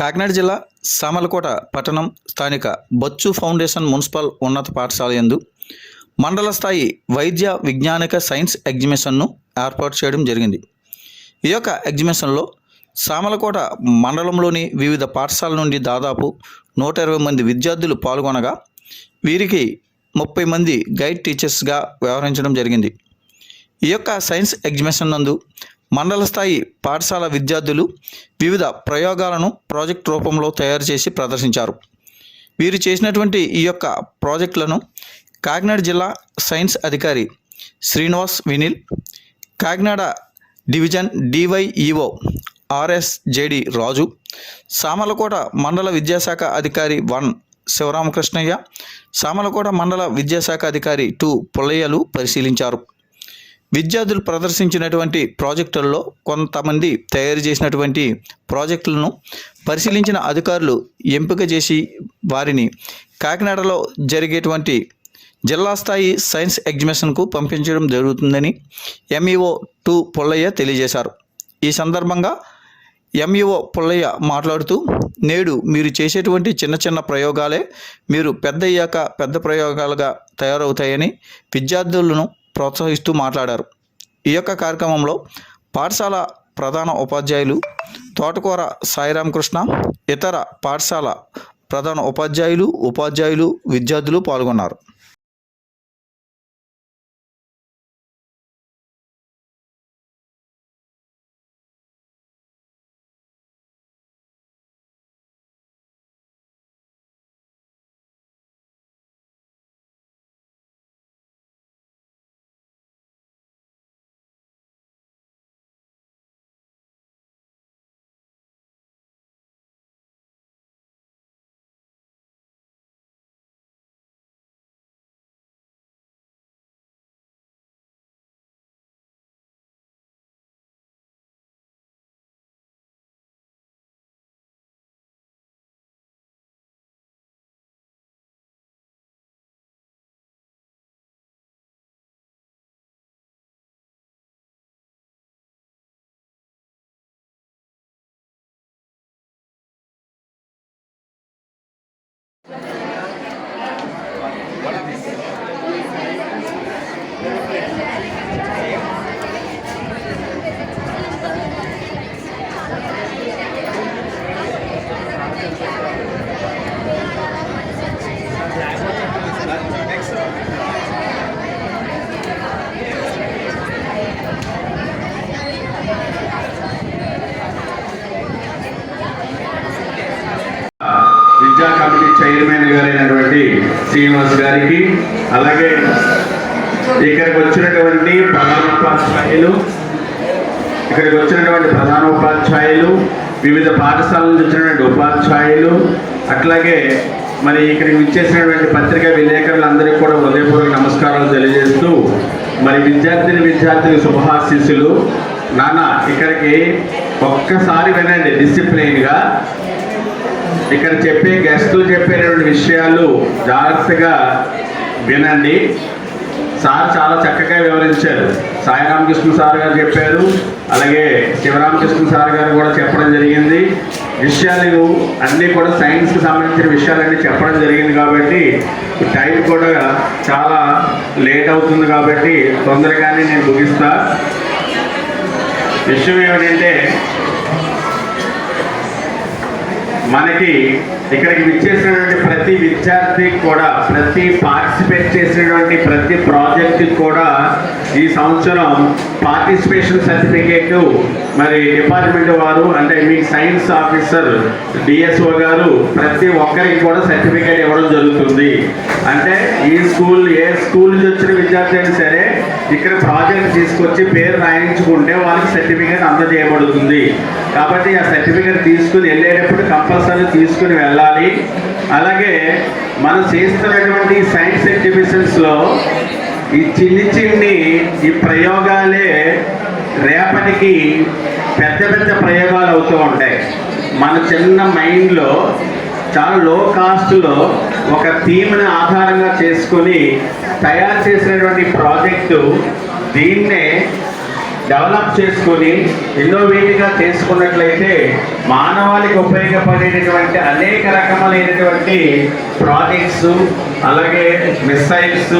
కాకినాడ జిల్లా సామలకోట పట్టణం స్థానిక బొచ్చు ఫౌండేషన్ మున్సిపల్ ఉన్నత పాఠశాల యందు మండల స్థాయి వైద్య విజ్ఞానిక సైన్స్ ఎగ్జిబిషన్ను ఏర్పాటు చేయడం జరిగింది. ఈ యొక్క ఎగ్జిబిషన్లో సామలకోట మండలంలోని వివిధ పాఠశాల నుండి దాదాపు నూట ఇరవై మంది విద్యార్థులు పాల్గొనగా వీరికి ముప్పై మంది గైడ్ టీచర్స్గా వ్యవహరించడం జరిగింది. ఈ యొక్క సైన్స్ ఎగ్జిబిషన్ నందు మండల స్థాయి పాఠశాల విద్యార్థులు వివిధ ప్రయోగాలను ప్రాజెక్ట్ రూపంలో తయారు చేసి ప్రదర్శించారు. వీరు చేసినటువంటి ఈ యొక్క ప్రాజెక్టులను కాకినాడ జిల్లా సైన్స్ అధికారి Srinivas Vinil Kakinada division DYEO R S J D Raju Samalkot మండల విద్యాశాఖ అధికారి వన్ శివరామకృష్ణయ్య సామలకోట మండల విద్యాశాఖ అధికారి టు పుల్లయ్యలు పరిశీలించారు. విద్యార్థులు ప్రదర్శించినటువంటి ప్రాజెక్టుల్లో కొంతమంది తయారు చేసినటువంటి ప్రాజెక్టులను పరిశీలించిన అధికారులు ఎంపిక చేసి వారిని కాకినాడలో జరిగేటువంటి జిల్లా స్థాయి సైన్స్ ఎగ్జిబిషన్కు పంపించడం జరుగుతుందని ఎంఈఓ టూ పుల్లయ్య తెలియజేశారు. ఈ సందర్భంగా ఎంఈఓ పుల్లయ్య మాట్లాడుతూ నేడు మీరు చేసేటువంటి చిన్న చిన్న ప్రయోగాలే మీరు పెద్ద అయ్యాక పెద్ద ప్రయోగాలుగా తయారవుతాయని విద్యార్థులను ప్రోత్సహిస్తూ మాట్లాడారు. ఈ యొక్క కార్యక్రమంలో పాఠశాల ప్రధాన ఉపాధ్యాయులు తోటకూర సాయిరామకృష్ణ ఇతర పాఠశాల ప్రధాన ఉపాధ్యాయులు ఉపాధ్యాయులు విద్యార్థులు పాల్గొన్నారు. విద్యా కమిటీ చైర్మన్ గారైన శ్రీనివాస్ గారికి అలాగే ఇక్కడికి వచ్చినటువంటి ప్రధానోపాధ్యాయులు ఇక్కడికి వచ్చినటువంటి ప్రధానోపాధ్యాయులు వివిధ పాఠశాలల నుంచి వచ్చినటువంటి ఉపాధ్యాయులు అట్లాగే మరి ఇక్కడికి విచ్చేసినటువంటి పత్రికా విలేకరులందరికీ కూడా హృదయపూర్వక నమస్కారాలు తెలియజేస్తూ మరి విద్యార్థిని విద్యార్థిని శుభాశీస్సులు. నాన్న ఇక్కడికి ఒక్కసారి వినండి డిసిప్లైన్గా ఇక్కడ చెప్పే గెస్టులు చెప్పేటువంటి విషయాలు జాగ్రత్తగా వినండి. సార్ చాలా చక్కగా వివరించారు. సాయిరామకృష్ణ సార్ గారు చెప్పారు. అలాగే శివరామకృష్ణ సార్ గారు కూడా చెప్పడం జరిగింది. విషయాలు అన్నీ కూడా సైన్స్కి సంబంధించిన విషయాలన్నీ చెప్పడం జరిగింది కాబట్టి టైం కూడా చాలా లేట్ అవుతుంది కాబట్టి తొందరగానే నేను ముగిస్తా. విషయం ఏమిటంటే మనకి ఇక్కడికి విచ్చేసినటువంటి ప్రతి విద్యార్థికి కూడా ప్రతి పార్టిసిపేట్ చేసినటువంటి ప్రతి ప్రాజెక్టుకి కూడా ఈ సంవత్సరం పార్టిసిపేషన్ సర్టిఫికేట్ మరి డిపార్ట్మెంట్ వారు అంటే మీ సైన్స్ ఆఫీసర్ డిఎస్ఓ గారు ప్రతి ఒక్కరికి కూడా సర్టిఫికేట్ ఇవ్వడం జరుగుతుంది. అంటే ఈ స్కూల్ ఏ స్కూల్ నుంచి వచ్చిన విద్యార్థి అయినా సరే ఇక్కడ ప్రాజెక్ట్ తీసుకొచ్చి పేరు రాయించుకుంటే వాళ్ళకి సర్టిఫికేట్ అందజేయబడుతుంది. కాబట్టి ఆ సర్టిఫికేట్ తీసుకుని వెళ్ళేటప్పుడు కంపల్సరీ తీసుకుని వెళ్ళాలి. అలాగే మనం చేస్తున్నటువంటి సైన్స్ ఎగ్జిబిషన్స్లో ఈ చిన్ని చిన్ని ఈ ప్రయోగాలే రేపటికి పెద్ద పెద్ద ప్రయోగాలు అవుతూ ఉంటాయి. మన చిన్న మైండ్లో చాలా లో కాస్ట్లో ఒక థీమ్ని ఆధారంగా చేసుకొని తయారు చేసినటువంటి ప్రాజెక్టు దీన్నే డెవలప్ చేసుకొని ఇన్నోవేటివ్గా చేసుకున్నట్లయితే మానవాళికి ఉపయోగపడేటటువంటి అనేక రకములైనటువంటి ప్రాజెక్ట్స్ అలాగే మిస్సైల్స్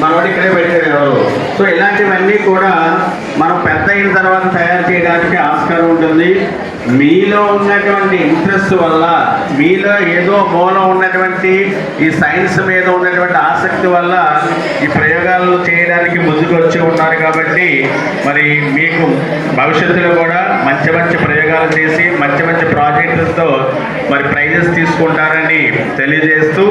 మనవాడు ఇక్కడే పెట్టారు ఎవరు. సో ఇలాంటివన్నీ కూడా మనం పెద్ద అయిన తర్వాత తయారు చేయడానికి ఆస్కారం ఉంటుంది. మీలో ఉన్నటువంటి ఇంట్రెస్ట్ వల్ల మీలో ఏదో మూలం ఉన్నటువంటి ఈ సైన్స్ మీద ఉన్నటువంటి ఆసక్తి వల్ల ఈ ప్రయోగాలు చేయడానికి ముందుకు వచ్చి ఉన్నారు కాబట్టి మరి మీకు భవిష్యత్తులో కూడా మంచి మంచి ప్రయోగాలు చేసి మంచి మంచి ప్రాజెక్టులతో మరి ప్రైజెస్ తీసుకుంటారని తెలియజేస్తూ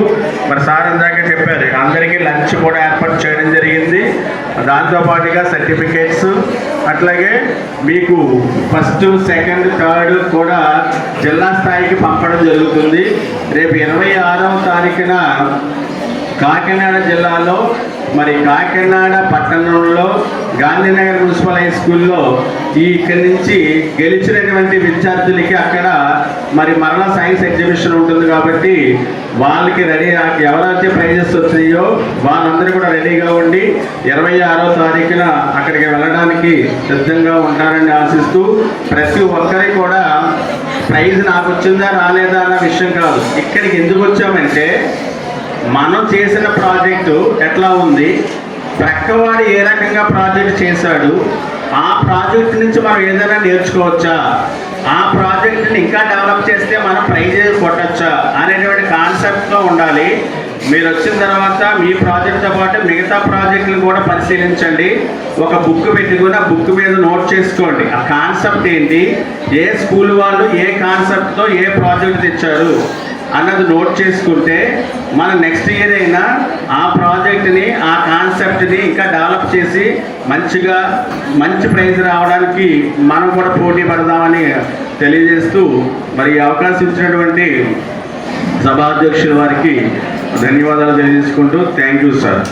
మరి సార్ ఇందాక చెప్పారు అందరికీ లంచ్ కూడా ఏర్పాటు చేయడం జరిగింది. దాంతోపాటుగా సర్టిఫికేట్స్ అట్లాగే మీకు ఫస్ట్ సెకండ్ థర్డ్ కూడా జిల్లా స్థాయికి పంపడం జరుగుతుంది. రేపు ఇరవై ఆరవ తారీఖున కాకినాడ జిల్లాలో మరి కాకినాడ పట్టణంలో గాంధీనగర్ మున్సిపల్ హై స్కూల్లో ఇక్కడి నుంచి గెలిచినటువంటి విద్యార్థులకి అక్కడ మరి మరలా సైన్స్ ఎగ్జిబిషన్ ఉంటుంది కాబట్టి వాళ్ళకి రెడీ ఎవరైతే ప్రైజెస్ వచ్చినాయో వాళ్ళందరూ కూడా రెడీగా ఉండి ఇరవై ఆరో తారీఖున అక్కడికి వెళ్ళడానికి సిద్ధంగా ఉంటారని ఆశిస్తూ ప్రతి ఒక్కరికి కూడా ప్రైజ్ నాకు వచ్చిందా రాలేదా అన్న విషయం కాదు. ఇక్కడికి ఎందుకు వచ్చామంటే మనం చేసిన ప్రాజెక్టు ఎట్లా ఉంది? ప్రక్కవాడు ఏ రకంగా ప్రాజెక్ట్ చేశాడు? ఆ ప్రాజెక్ట్ నుంచి మనం ఏదైనా నేర్చుకోవచ్చా? ఆ ప్రాజెక్ట్ని ఇంకా డెవలప్ చేస్తే మనం ప్రైజ్ కొట్టచ్చా? అనేటువంటి కాన్సెప్ట్తో ఉండాలి. మీరు వచ్చిన తర్వాత మీ ప్రాజెక్ట్తో పాటు మిగతా ప్రాజెక్టులు కూడా పరిశీలించండి. ఒక బుక్ పెట్టుకుని ఆ బుక్ మీద నోట్ చేసుకోండి. ఆ కాన్సెప్ట్ ఏంటి? ఏ స్కూల్ వాళ్ళు ఏ కాన్సెప్ట్తో ఏ ప్రాజెక్ట్ తెచ్చారు? అన్నది నోట్ చేసుకుంటే మన నెక్స్ట్ ఇయర్ అయినా ఆ ప్రాజెక్ట్ని ఆ కాన్సెప్ట్ని ఇంకా డెవలప్ చేసి మంచిగా మంచి ప్రైజ్ రావడానికి మనం కూడా పోటీ పడదామని తెలియజేస్తూ మరి అవకాశం ఇచ్చినటువంటి సభాధ్యక్షుల వారికి ధన్యవాదాలు తెలియజేసుకుంటూ థ్యాంక్ యూ సార్